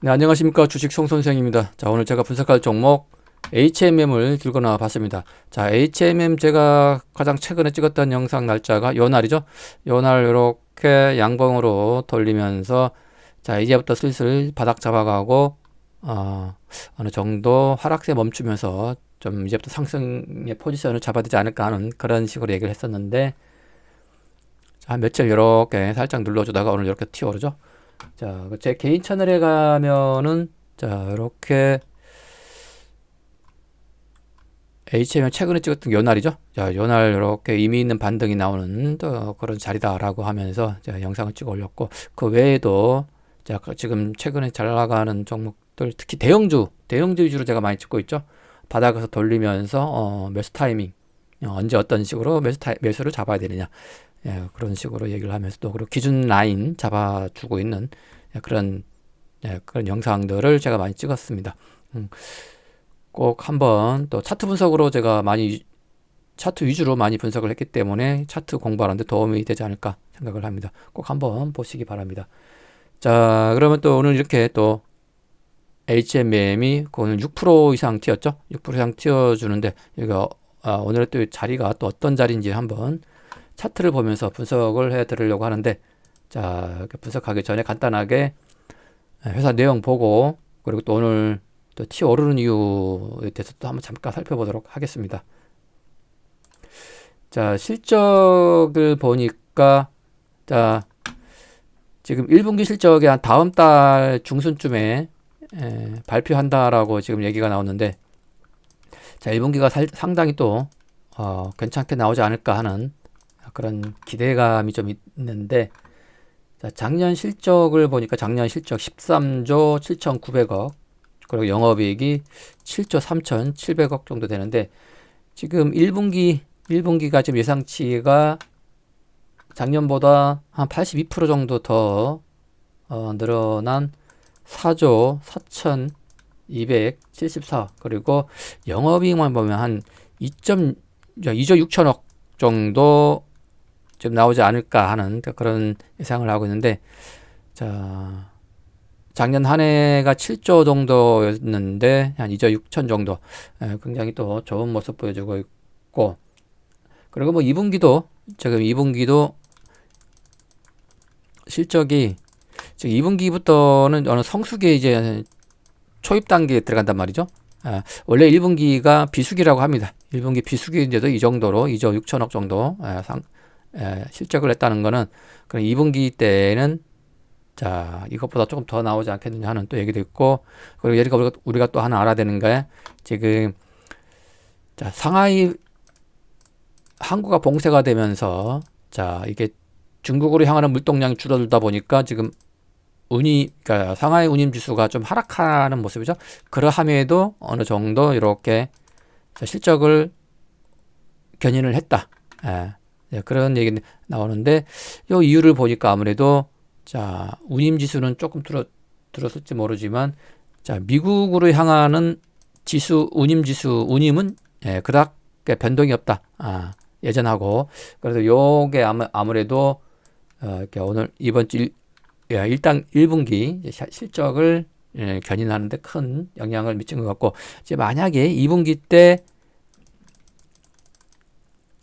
네, 안녕하십니까. 주식 송 선생입니다. 자, 오늘 제가 분석할 종목 HMM을 들고 나와 봤습니다. 자, HMM 제가 가장 최근에 찍었던 영상 날짜가 요 날이죠. 요 날 이렇게 양봉으로 돌리면서 자, 이제부터 슬슬 바닥 잡아가고 어, 어느 정도 하락세 멈추면서 좀 이제부터 상승의 포지션을 잡아야 되지 않을까 하는 그런 식으로 얘기를 했었는데 자, 며칠 이렇게 살짝 눌러주다가 오늘 이렇게 튀어오르죠. 자, 제 개인 채널에 가면은 자, 이렇게 HM을 최근에 찍었던 요 날이죠. 자, 요날 이렇게 의미 있는 반등이 나오는 또 그런 자리다라고 하면서 제가 영상을 찍어 올렸고 그 외에도 자, 그 지금 최근에 잘 나가는 종목들 특히 대형주, 대형주 위주로 제가 많이 찍고 있죠. 바닥에서 돌리면서 어, 매수 타이밍 어, 언제 어떤 식으로 매수 타, 매수를 잡아야 되느냐 예, 그런 식으로 얘기를 하면서 또 그리고 기준 라인 잡아주고 있는 예, 그런 예, 그런 영상들을 제가 많이 찍었습니다. 음, 꼭 한번 또 차트 분석으로 제가 많이 차트 위주로 많이 분석을 했기 때문에 차트 공부하는데 도움이 되지 않을까 생각을 합니다. 꼭 한번 보시기 바랍니다. 자, 그러면 또 오늘 이렇게 또 HMM이 오늘 6% 이상 튀었죠? 6% 이상 튀어주는데 여기가 아, 오늘의 또 자리가 또 어떤 자리인지 한번 차트를 보면서 분석을 해 드리려고 하는데 자, 분석하기 전에 간단하게 회사 내용 보고 그리고 또 오늘 또 튀어오르는 이유에 대해서 또 한번 잠깐 살펴보도록 하겠습니다. 자, 실적을 보니까 자, 지금 1분기 실적이 한 다음 달 중순쯤에 에, 발표한다라고 지금 얘기가 나오는데 자, 1분기가 살, 상당히 또 어, 괜찮게 나오지 않을까 하는 그런 기대감이 좀 있는데 자, 작년 실적을 보니까 작년 실적 13조 7,900억 그리고 영업이익이 7조 3,700억 정도 되는데 지금 1분기 1분기가 지금 예상치가 작년보다 한 82% 정도 더 어, 늘어난 4조 4,274 그리고 영업이익만 보면 한 2. 2조 6천억 정도 좀 나오지 않을까 하는 그런 예상을 하고 있는데 자 작년 한 해가 7조 정도였는데 한 2조 6천 정도 에, 굉장히 또 좋은 모습 보여주고 있고 그리고 뭐 2분기도 지금 2분기도 실적이 지금 2분기부터는 어느 성수기에 이제 초입 단계에 들어간단 말이죠. 아, 원래 1분기가 비수기라고 합니다. 1분기 비수기인데도 이 정도로 2조 6천억 정도 아, 상, 아, 실적을 했다는 거는 그럼 2분기 때는 자 이것보다 조금 더 나오지 않겠느냐 하는 또 얘기도 있고 그리고 예를 우리가, 우리가 또 하나 알아야 되는 게 지금 자 상하이 항구가 봉쇄가 되면서 자 이게 중국으로 향하는 물동량이 줄어들다 보니까 지금 운이 그러니까 상하이 운임 지수가 좀 하락하는 모습이죠. 그러함에도 어느 정도 이렇게 실적을 견인을 했다. 예, 예, 그런 얘기 나오는데 이 이유를 보니까 아무래도 자 운임 지수는 조금 들어 들었을지 모르지만 자 미국으로 향하는 지수 운임 지수 운임은 예, 그닥 변동이 없다. 아, 예전하고 그래서 요게 아무, 아무래도 어, 이렇게 오늘 이번 주 일, 일단 1분기 실적을 예, 견인하는데 큰 영향을 미친 것 같고 이제 만약에 2분기 때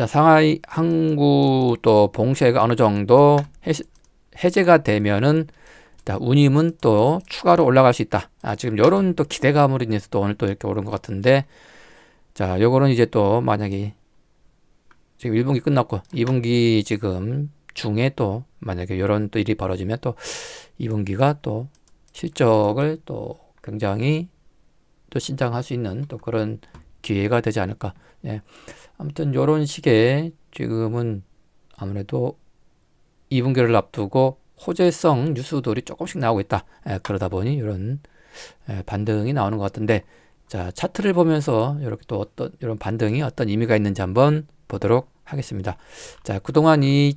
자, 상하이 항구 또 봉쇄가 어느 정도 해, 해제 가 되면은 자, 운임은 또 추가로 올라갈 수 있다. 아, 지금 요런 또 기대감으로 인해서 또 오늘 또 이렇게 오른 것 같은데 자, 요거는 이제 또 만약에 지금 1분기 끝났고 2분기 지금 중에 또 만약에 이런 또 일이 벌어지면 또 2분기가 또 실적을 또 굉장히 또 신장할 수 있는 또 그런 기회가 되지 않을까. 예. 아무튼 이런 식의 지금은 아무래도 2분기를 앞두고 호재성 뉴스들이 조금씩 나오고 있다. 예, 그러다 보니 이런 예, 반등이 나오는 것 같은데 자 차트를 보면서 이렇게 또 어떤 이런 반등이 어떤 의미가 있는지 한번 보도록 하겠습니다. 자 그동안 이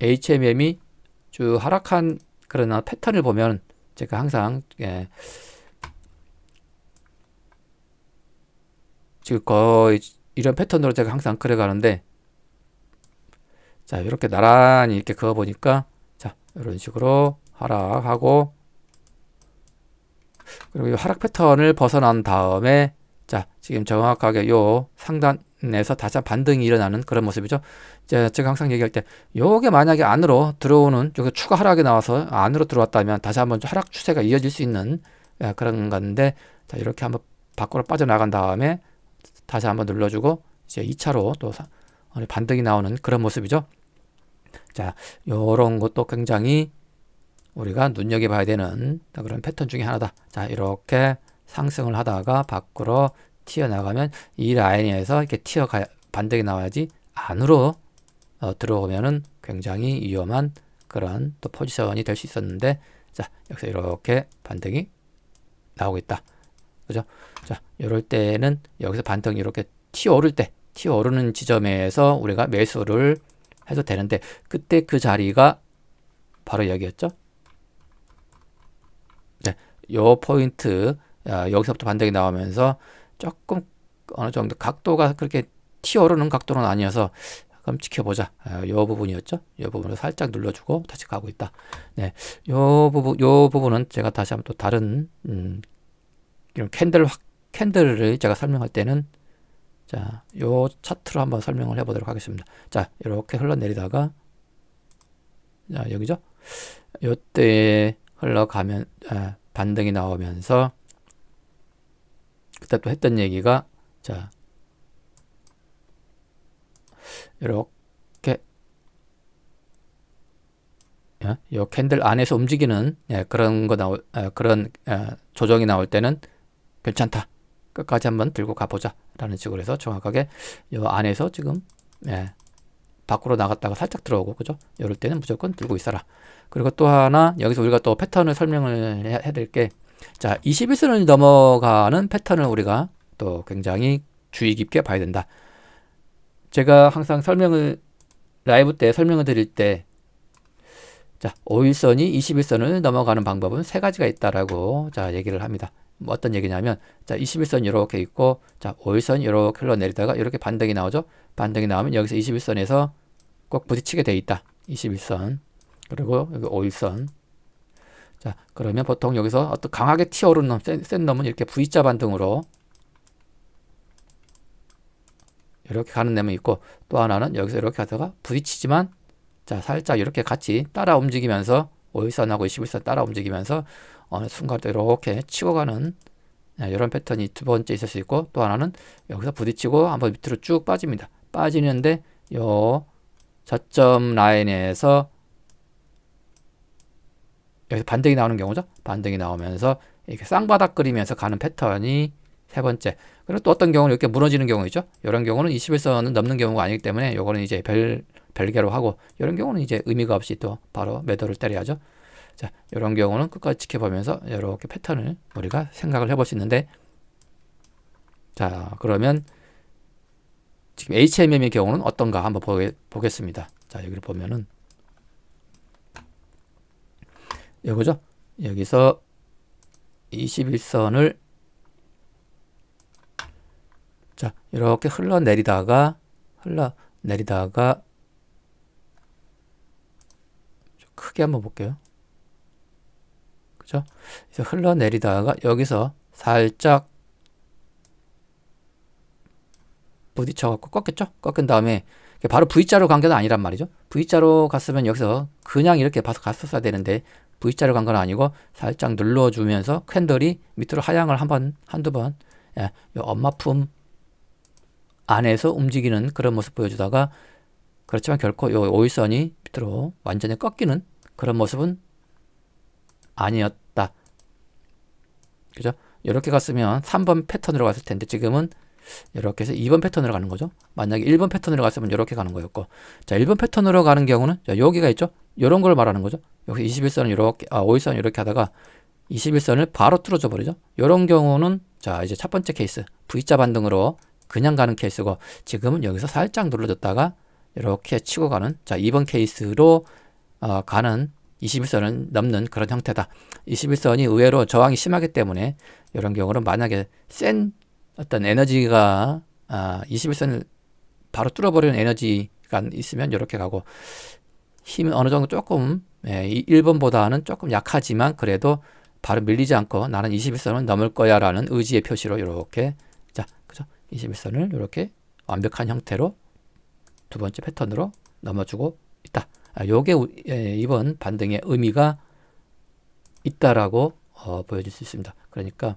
HMM이 쭉 하락한 그런 패턴을 보면 제가 항상 예, 지금 거의 이런 패턴으로 제가 항상 그려가는데 자 이렇게 나란히 이렇게 그어 보니까 자 이런 식으로 하락하고 그리고 이 하락 패턴을 벗어난 다음에 자 지금 정확하게 요 상단에서 다시 한 반등이 일어나는 그런 모습이죠. 이제 제가 항상 얘기할 때 요게 만약에 안으로 들어오는 여기 추가 하락이 나와서 안으로 들어왔다면 다시 한번 좀 하락 추세가 이어질 수 있는 예, 그런 건데 자 이렇게 한번 밖으로 빠져나간 다음에 다시 한번 눌러주고 이제 2차로 또 반등이 나오는 그런 모습이죠. 자, 요런 것도 굉장히 우리가 눈여겨봐야 되는 그런 패턴 중에 하나다. 자, 이렇게 상승을 하다가 밖으로 튀어나가면 이 라인에서 이렇게 튀어가 반등이 나와야지 안으로 어, 들어오면은 굉장히 위험한 그런 또 포지션이 될 수 있었는데 자, 여기서 이렇게 반등이 나오고 있다. 그죠? 자, 이럴 때는 여기서 반등이 이렇게 튀어오를 때, 튀어오르는 지점에서 우리가 매수를 해도 되는데, 그때 그 자리가 바로 여기였죠? 네, 요 포인트, 아, 여기서부터 반등이 나오면서 조금 어느 정도 각도가 그렇게 튀어오르는 각도는 아니어서 그럼 지켜보자. 아, 요 부분이었죠? 요 부분을 살짝 눌러주고 다시 가고 있다. 네, 요 부분, 요 부분은 제가 다시 한번 또 다른, 음, 이런 캔들 확 캔들을 제가 설명할 때는 자, 요 차트로 한번 설명을 해 보도록 하겠습니다. 자, 이렇게 흘러내리다가 자, 여기죠? 요때 흘러가면 아, 반등이 나오면서 그때 또 했던 얘기가 자, 이렇게 예, 요 캔들 안에서 움직이는 예, 그런 거 나올 아, 그런 아, 조정이 나올 때는 괜찮다. 끝까지 한번 들고 가보자. 라는 식으로 해서 정확하게 요 안에서 지금 예, 밖으로 나갔다가 살짝 들어오고 그죠? 이럴 때는 무조건 들고 있어라. 그리고 또 하나 여기서 우리가 또 패턴을 설명을 해, 해드릴 게 자, 21선을 넘어가는 패턴을 우리가 또 굉장히 주의 깊게 봐야 된다. 제가 항상 설명을 라이브 때 설명을 드릴 때 자, 5일선이 21선을 넘어가는 방법은 세 가지가 있다라고 자, 얘기를 합니다. 뭐 어떤 얘기냐면 자 21선 이렇게 있고 자 5일선 이렇게 흘러내리다가 이렇게 반등이 나오죠? 반등이 나오면 여기서 21선에서 꼭 부딪히게 돼 있다. 21선. 그리고 여기 5일선. 자 그러면 보통 여기서 어떤 강하게 튀어오르는 놈, 센, 센 놈은 이렇게 V자 반등으로 이렇게 가는 놈이 있고 또 하나는 여기서 이렇게 하다가 부딪히지만 자 살짝 이렇게 같이 따라 움직이면서 5일선하고 21선 따라 움직이면서 어느 순간 또 이렇게 치고 가는 이런 패턴이 두 번째 있을 수 있고 또 하나는 여기서 부딪히고 한번 밑으로 쭉 빠집니다. 빠지는데 요 저점 라인에서 여기서 반등이 나오는 경우죠. 반등이 나오면서 이렇게 쌍바닥 그리면서 가는 패턴이 세 번째. 그리고 또 어떤 경우는 이렇게 무너지는 경우 있죠. 이런 경우는 21선은 넘는 경우가 아니기 때문에 요거는 이제 별 별개로 하고 이런 경우는 이제 의미가 없이 또 바로 매도를 때려야죠. 자, 이런 경우는 끝까지 지켜보면서 이렇게 패턴을 우리가 생각을 해볼 수 있는데 자, 그러면 지금 HMM의 경우는 어떤가 한번 보게, 보겠습니다. 자, 여기를 보면은 이거죠. 여기서 21선을 자, 이렇게 흘러내리다가 흘러내리다가 크게 한번 볼게요. 그죠? 그래서 흘러내리다가 여기서 살짝 부딪혀갖고 꺾였죠? 꺾은 다음에 바로 V자로 간 게 아니란 말이죠. V자로 갔으면 여기서 그냥 이렇게 봐서 갔었어야 되는데 V자로 간 건 아니고 살짝 눌러주면서 캔들이 밑으로 하향을 한 번, 한두 번, 예, 엄마 품 안에서 움직이는 그런 모습 보여주다가 그렇지만 결코 요 오일선이 밑으로 완전히 꺾이는 그런 모습은 아니었다. 그죠? 이렇게 갔으면 3번 패턴으로 갔을 텐데 지금은 이렇게 해서 2번 패턴으로 가는 거죠. 만약에 1번 패턴으로 갔으면 이렇게 가는 거였고 자 1번 패턴으로 가는 경우는 자 여기가 있죠. 이런 걸 말하는 거죠. 여기 21선을 이렇게 아 5일선 이렇게 하다가 21선을 바로 뚫어져 버리죠. 이런 경우는 자 이제 첫 번째 케이스 V자 반등으로 그냥 가는 케이스고 지금은 여기서 살짝 눌러줬다가 이렇게 치고 가는 자 2번 케이스로 어, 가는 21선을 넘는 그런 형태다. 21선이 의외로 저항이 심하기 때문에 이런 경우는 만약에 센 어떤 에너지가 아, 21선을 바로 뚫어버리는 에너지가 있으면 이렇게 가고 힘 어느 정도 조금 예, 1번보다는 조금 약하지만 그래도 바로 밀리지 않고 나는 21선을 넘을 거야 라는 의지의 표시로 이렇게 자, 그죠? 21선을 이렇게 완벽한 형태로 두 번째 패턴으로 넘어주고 있다. 아, 요게 우- 예, 이번 반등의 의미가 있다라고 어, 보여질 수 있습니다. 그러니까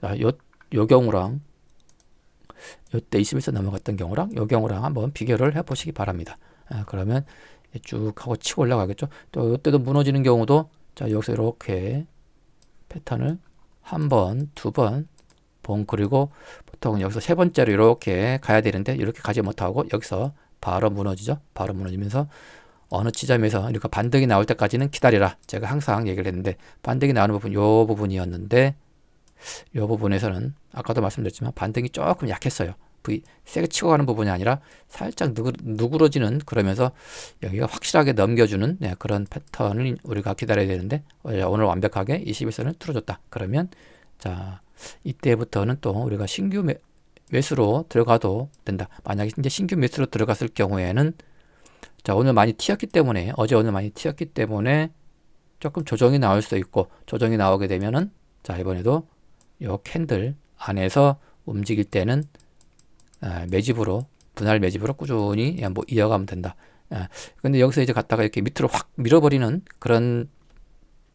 아, 요, 요 경우랑 요때 21선 넘어갔던 경우랑 요 경우랑 한번 비교를 해보시기 바랍니다. 아, 그러면 쭉 하고 치고 올라가겠죠. 또 이때도 무너지는 경우도 자 여기서 이렇게 패턴을 한 번, 두 번, 봉 그리고 보통 여기서 세 번째로 이렇게 가야 되는데 이렇게 가지 못하고 여기서 바로 무너지죠. 바로 무너지면서 어느 지점에서 이렇게 반등이 나올 때까지는 기다리라. 제가 항상 얘기를 했는데 반등이 나오는 부분 요 부분이었는데 요 부분에서는 아까도 말씀드렸지만 반등이 조금 약했어요. V 세게 치고 가는 부분이 아니라 살짝 누그, 누그러지는 그러면서 여기가 확실하게 넘겨주는 네, 그런 패턴을 우리가 기다려야 되는데 어, 오늘 완벽하게 21선을 뚫어줬다. 그러면 자 이때부터는 또 우리가 신규 매, 매수로 들어가도 된다. 만약에 이제 신규 매수로 들어갔을 경우에는 자 오늘 많이 튀었기 때문에 어제 오늘 많이 튀었기 때문에 조금 조정이 나올 수도 있고 조정이 나오게 되면은 자 이번에도 요 캔들 안에서 움직일 때는 아, 매집으로 분할 매집으로 꾸준히 예, 뭐 이어가면 된다. 아, 근데 여기서 이제 갔다가 이렇게 밑으로 확 밀어버리는 그런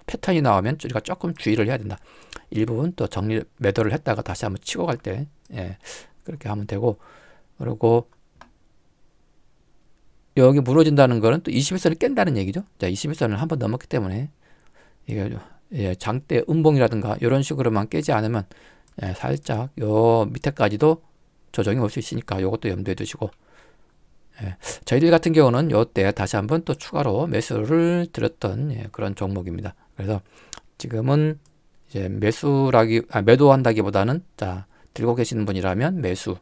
패턴이 나오면 우리가 조금 주의를 해야 된다. 일부분 또 정리 매도를 했다가 다시 한번 치고 갈때 예, 그렇게 하면 되고 그리고 여기 무너진다는 거는 또 21선을 깬다는 얘기죠. 자, 21선을 한 번 넘었기 때문에 이게 예, 장대 음봉이라든가 이런 식으로만 깨지 않으면 예, 살짝 요 밑에까지도 조정이 올 수 있으니까 이것도 염두에 두시고 예, 저희들 같은 경우는 요때 다시 한번 또 추가로 매수를 드렸던 예, 그런 종목입니다. 그래서 지금은 이제 매수라기 아, 매도한다기보다는 자 들고 계시는 분이라면 매수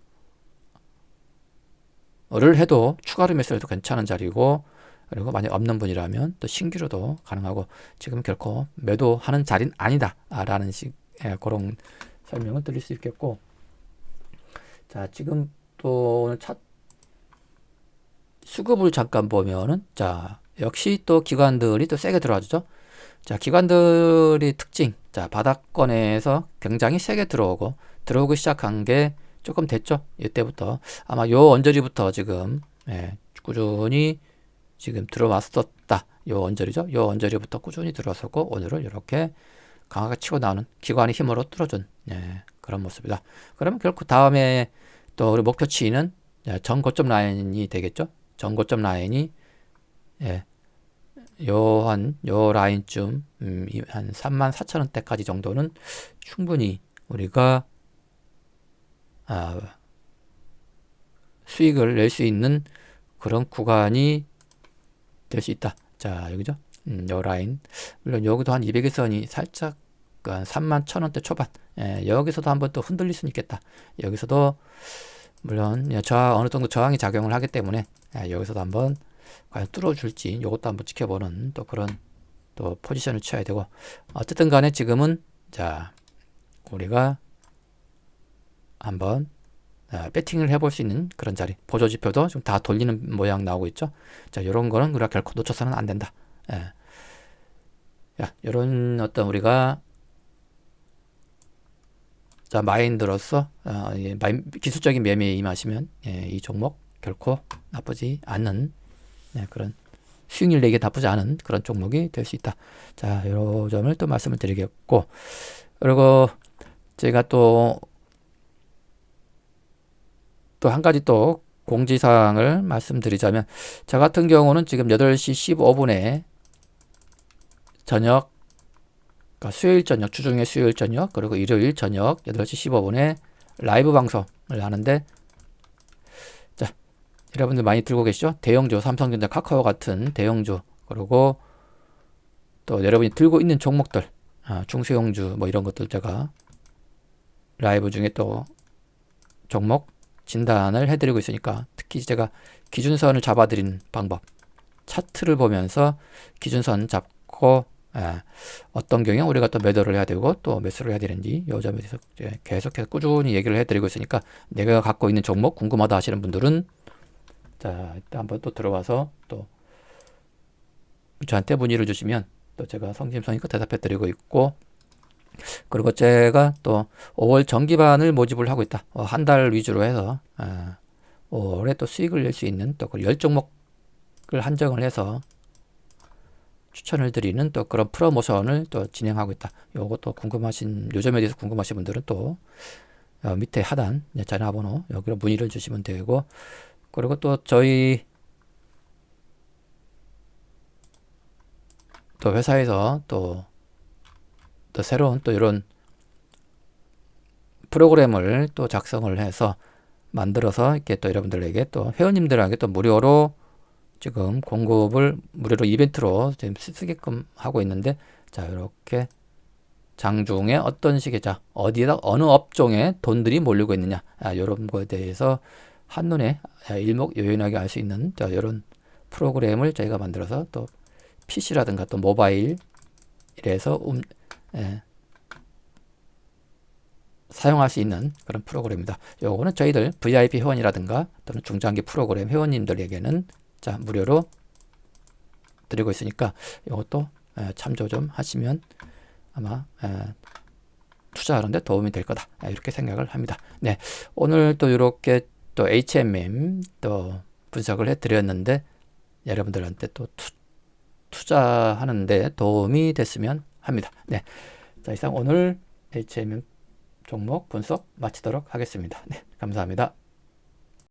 를 해도 추가로 매수해도 괜찮은 자리고 그리고 만약 없는 분이라면 또 신규로도 가능하고 지금 결코 매도하는 자리는 아니다라는 식 예, 그런 설명을 드릴 수 있겠고 자 지금 또 오늘 차 수급을 잠깐 보면은 자 역시 또 기관들이 또 세게 들어와주죠. 자 기관들이 특징 자 바닥권에서 굉장히 세게 들어오고 들어오기 시작한 게 조금 됐죠. 이때부터 아마 요 언저리부터 지금 예, 꾸준히 지금 들어왔었다. 요 언저리죠. 요 언저리부터 꾸준히 들어왔었고 오늘은 이렇게 강하게 치고 나오는 기관의 힘으로 뚫어준 예, 그런 모습이다. 그러면 결국 다음에 또 우리 목표치는 예, 전고점 라인이 되겠죠. 전고점 라인이 예, 요한 요 라인쯤 음, 이- 한 3만 4천 원대까지 정도는 충분히 우리가 아, 수익을 낼 수 있는 그런 구간이 될 수 있다. 자, 여기죠. 음, 요 라인. 물론 여기도 한 200일 선이 살짝 그한 3만 1천 원대 초반. 예, 여기서도 한번 또 흔들릴 수는 있겠다. 여기서도 물론 예, 저항 어느 정도 저항이 작용을 하기 때문에 예, 여기서도 한번 과연 뚫어줄지 이것도 한번 지켜보는 또 그런 또 포지션을 취해야 되고 어쨌든 간에 지금은 자 우리가 한번 아, 배팅을 해볼 수 있는 그런 자리 보조 지표도 지금 다 돌리는 모양 나오고 있죠 자 이런 거는 우리가 결코 놓쳐서는 안 된다 예. 야, 이런 어떤 우리가 자 마인드로서 어, 예, 마인, 기술적인 매매에 임하시면 예, 이 종목 결코 나쁘지 않는 네, 그런 수익률 내기 나쁘지 않은 그런 종목이 될 수 있다. 자, 요 점을 또 말씀을 드리겠고, 그리고 제가 또, 또 한 가지 또 공지사항을 말씀드리자면, 저 같은 경우는 지금 8시 15분에 저녁, 그러니까 수요일 저녁, 주중에 수요일 저녁, 그리고 일요일 저녁 8시 15분에 라이브 방송을 하는데, 여러분들 많이 들고 계시죠? 대형주, 삼성전자, 카카오 같은 대형주, 그리고 또 여러분이 들고 있는 종목들, 아, 중소형주 뭐 이런 것들 제가 라이브 중에 또 종목 진단을 해드리고 있으니까 특히 제가 기준선을 잡아드리는 방법, 차트를 보면서 기준선 잡고 예, 어떤 경우에 우리가 또 매도를 해야 되고 또 매수를 해야 되는지 요 점에 대해서 계속해서 꾸준히 얘기를 해드리고 있으니까 내가 갖고 있는 종목 궁금하다 하시는 분들은 자, 일단 한번 또 들어와서 또 저한테 문의를 주시면 또 제가 성심성의껏 대답해 드리고 있고 그리고 제가 또 5월 정기반을 모집을 하고 있다. 어, 한달 위주로 해서 어, 올해 또 수익을 낼 수 있는 또 그 열 종목을 한정을 해서 추천을 드리는 또 그런 프로모션을 또 진행하고 있다. 요것도 궁금하신 요점에 대해서 궁금하신 분들은 또 어, 밑에 하단 네, 전화번호 여기로 문의를 주시면 되고 그리고 또 저희 또 회사에서 또, 또 새로운 또 이런 프로그램을 또 작성을 해서 만들어서 이렇게 또 여러분들에게 또 회원님들에게 또 무료로 지금 공급을 무료로 이벤트로 지금 쓰- 쓰게끔 하고 있는데 자 이렇게 장중에 어떤 식의 자 어디에다 어느 업종에 돈들이 몰리고 있느냐. 아, 이런 거에 대해서 한눈에 아, 일목요연하게 알 수 있는 자 이런 프로그램을 저희가 만들어서 또 PC라든가 또 모바일 이래서 음, 예, 사용할 수 있는 그런 프로그램입니다. 요거는 저희들 VIP 회원이라든가 또는 중장기 프로그램 회원님들에게는 자 무료로 드리고 있으니까 이것도 에, 참조 좀 하시면 아마 에, 투자하는데 도움이 될 거다 에, 이렇게 생각을 합니다. 네 오늘 또 이렇게 또 HMM 또 분석을 해드렸는데 여러분들한테 또 투, 투자하는데 도움이 됐으면 합니다. 네, 자 이상 오늘 HMM 종목 분석 마치도록 하겠습니다. 네, 감사합니다.